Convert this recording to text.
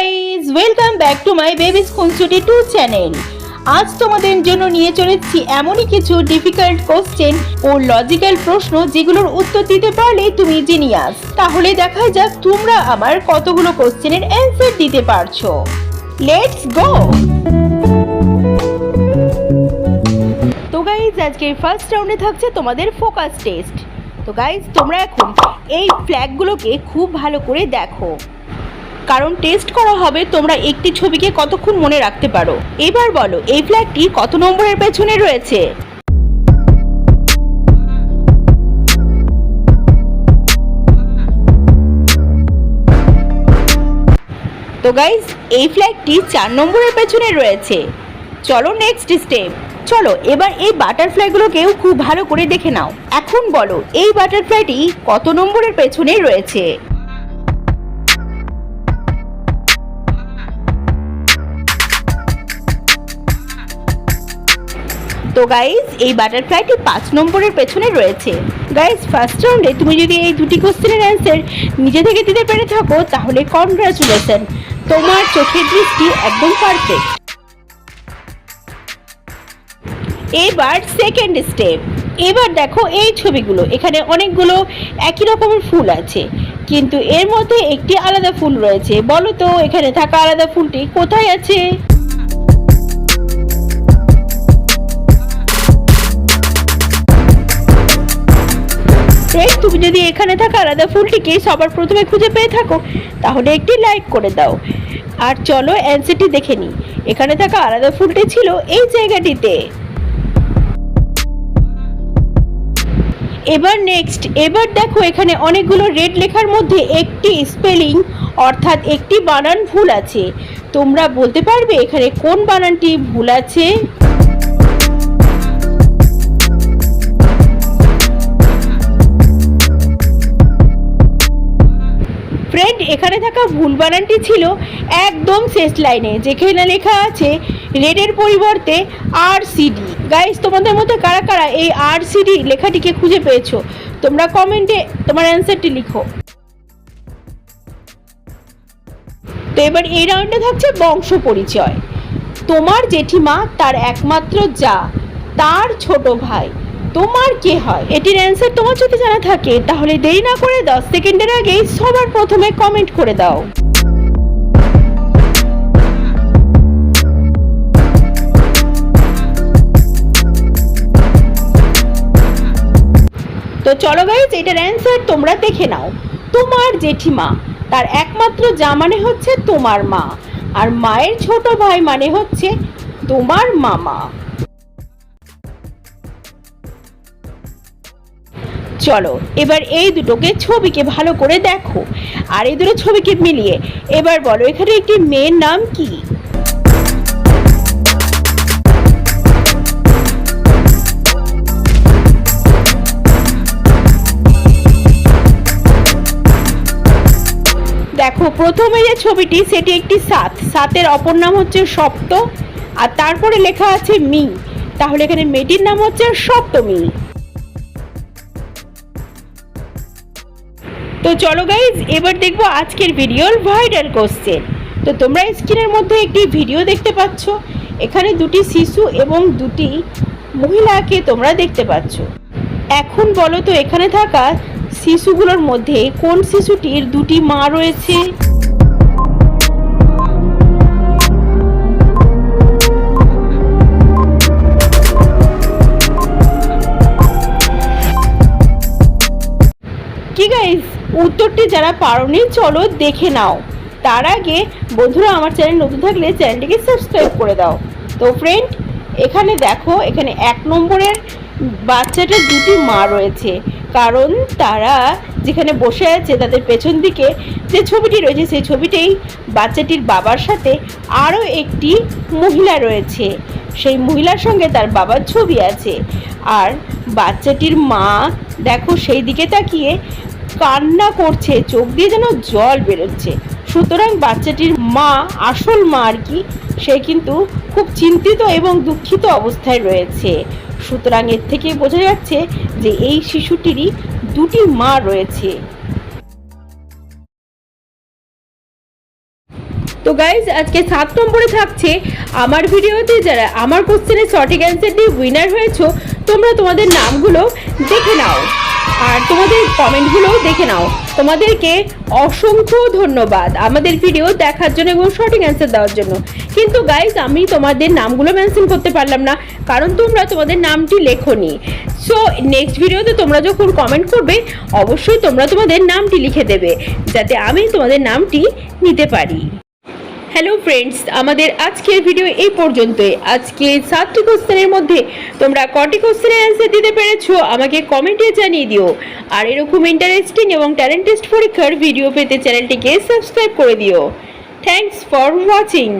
Guys welcome back to my babies খুনসুটি two channel আজ তোমাদের জন্য নিয়ে চলেছি এমনই কিছু ডিফিকাল্ট কোশ্চেন ও লজিক্যাল প্রশ্ন যেগুলোর উত্তর দিতে পারলে তুমি জিনিয়াস তাহলে দেখা যাক তোমরা আমার কতগুলো কোশ্চেনের অ্যান্সার দিতে পারছ। লেটস গো তো গাইজ আজকের ফার্স্ট রাউন্ডে থাকছে তোমাদের ফোকাস টেস্ট তো গাইজ তোমরা এখন এই ফ্ল্যাগগুলোকে খুব ভালো করে দেখো। কারণ টেস্ট করা হবে তোমরা একটি ছবিকে কতক্ষণ মনে রাখতে পারো। এবার বলো, এই ফ্ল্যাগটি কত নম্বরের পেছনে রয়েছে? তো গাইজ এই ফ্ল্যাগটি চার নম্বরের পেছনে রয়েছে। চলো নেক্সট স্টেপ চলো, এবার এই বাটারফ্লাইগুলোকেও খুব ভালো করে দেখে নাও। এখন বলো, এই বাটারফ্লাইটি কত নম্বরের পেছনে রয়েছে? তো গাইজ এই বাটারফ্লাইটি পাঁচ নম্বরের পেছনে রয়েছে। গাইজ ফার্স্ট রাউন্ডে তুমি যদি এই দুটি কোশ্চেনের অ্যান্সার নিজে থেকে দিতে পেরে থাকো, তাহলে কনগ্রাচুলেশন তোমার চোখের দৃষ্টি একদম পারফেক্ট এবার সেকেন্ড স্টেপ এবার দেখো এই ছবিগুলো, এখানে অনেকগুলো একই রকমের ফুল আছে। কিন্তু এর মধ্যে একটি আলাদা ফুল রয়েছে। বলো তো, এখানে থাকা আলাদা ফুলটি কোথায় আছে? ফ্রেন্ড তুমি যদি এখানে থাকা, আলাদা ফুলটিকে সবার প্রথমে খুঁজে পেয়ে থাকো, তাহলে একটি লাইক করে দাও। আর চলো অ্যান্সারটি দেখে নিই। এখানে থাকা আলাদা ফুলটি ছিল এই জায়গাটিতে। এবার নেক্সট এবার দেখো এখানে অনেকগুলো রেড লেখার মধ্যে একটি স্পেলিং অর্থাৎ একটি বানান ভুল আছে। তোমরা বলতে পারবে এখানে কোন বানানটি ভুল আছে? এখানে থাকা ভুল বানানটি ছিল একদম শেষ লাইনে, যেখানে লেখা আছে রেডের পরিবর্তে আর সিডি গাইস তোমাদের মধ্যে কারা কারা এই আর সিডি লেখাটিকে খুঁজে পেয়েছ? তোমরা কমেন্টে তোমার অ্যান্সারটি লিখো। তো এবার এই রাউন্ডে থাকছে বংশ পরিচয়। তোমার জেঠিমা তার একমাত্র যা, তার ছোট ভাই। তোমার কে হয়? এটির অ্যান্সার তোমার যদি জানা থাকে, তাহলে দেরি না করে দশ সেকেন্ডের আগেই সবার প্রথমে কমেন্ট করে দাও। তো চলো গাইজ এটার অ্যান্সার তোমরা দেখে নাও। তোমার জেঠিমা, তার একমাত্র যা মানে হচ্ছে তোমার মা, আর মায়ের ছোট ভাই মানে হচ্ছে তোমার মামা। চলো, এবার এই দুটোকে ছবিকে ভালো করে দেখো। আর এই দুটো ছবিকে মিলিয়ে, এবার বলো, এখানে একটি মেয়ের নাম কি? দেখো প্রথমে যে ছবিটি, সেটি একটি সাত। সাতের অপর নাম হচ্ছে সপ্ত, আর তারপরে লেখা আছে মি। তাহলে এখানে মেয়েটির নাম হচ্ছে সপ্তমী। তো চলো গাইজ এবার দেখব আজকের ভিডিওর ভাইরাল কোশ্চেন তো তোমরা স্ক্রিনের মধ্যে একটি ভিডিও দেখতে পাচ্ছ। এখানে দুটি শিশু এবং দুটি মহিলাকে তোমরা দেখতে পাচ্ছ। এখন বলো তো, এখানে থাকা শিশুগুলোর মধ্যে কোন শিশুটির দুটি মা রয়েছে? উত্তরটি যারা পারোনি, চলো দেখে নাও। তার আগে বন্ধুরা, আমার চ্যানেল নতুন থাকলে চ্যানেলটিকে সাবস্ক্রাইব করে দাও। তো ফ্রেন্ড এখানে দেখো, এখানে এক নম্বরের বাচ্চাটার দুটি মা রয়েছে। কারণ তারা যেখানে বসে আছে, তাদের পেছন দিকে যে ছবিটি রয়েছে, সেই ছবিতেই বাচ্চাটির বাবার সাথে আরও একটি মহিলা রয়েছে। সেই মহিলার সঙ্গে তার বাবার ছবি আছে। আর বাচ্চাটির মা, দেখো, সেই দিকে তাকিয়ে কান্না করছে, চোখ দিয়ে যেন জল বেরোচ্ছে। সুতরাং বাচ্চাটির মা, আসল মা আর কি, সে কিন্তু খুব চিন্তিত এবং দুঃখিত অবস্থায় রয়েছে। সুতরাং এর থেকে বোঝা যাচ্ছে যে এই শিশুটিরই দুটি মা রয়েছে। তো গাইজ আজকে সাত নম্বরে থাকছে আমার ভিডিওতে যারা আমার কোশ্চেনের সঠিক অ্যান্সার দিয়ে উইনার হয়েছো, তোমরা তোমাদের নামগুলো দেখে নাও। আর তোমাদের কমেন্টগুলোও দেখে নাও। তোমাদেরকে অসংখ্য ধন্যবাদ আমাদের ভিডিও দেখার জন্য এবং সঠিক অ্যান্সার দেওয়ার জন্য। কিন্তু গাইজ আমি তোমাদের নামগুলো মেনশন করতে পারলাম না, কারণ তোমরা তোমাদের নামটি লেখোনি। সো নেক্সট ভিডিওতে তোমরা যখন কমেন্ট করবে, অবশ্যই তোমরা তোমাদের নামটি লিখে দেবে, যাতে আমি তোমাদের নামটি নিতে পারি। হ্যালো ফ্রেন্ডস আমাদের আজকের ভিডিও এই পর্যন্তই। আজকে সাতটি কোশ্চেনের মধ্যে তোমরা কটি কোশ্চেনের অ্যান্সার দিতে পেরেছ, আমাকে কমেন্টে জানিয়ে দিও। আর এরকম ইন্টারেস্টিং এবং ট্যালেন্ট টেস্ট পরীক্ষার ভিডিও পেতে চ্যানেলটিকে সাবস্ক্রাইব করে দিও। Thanks for watching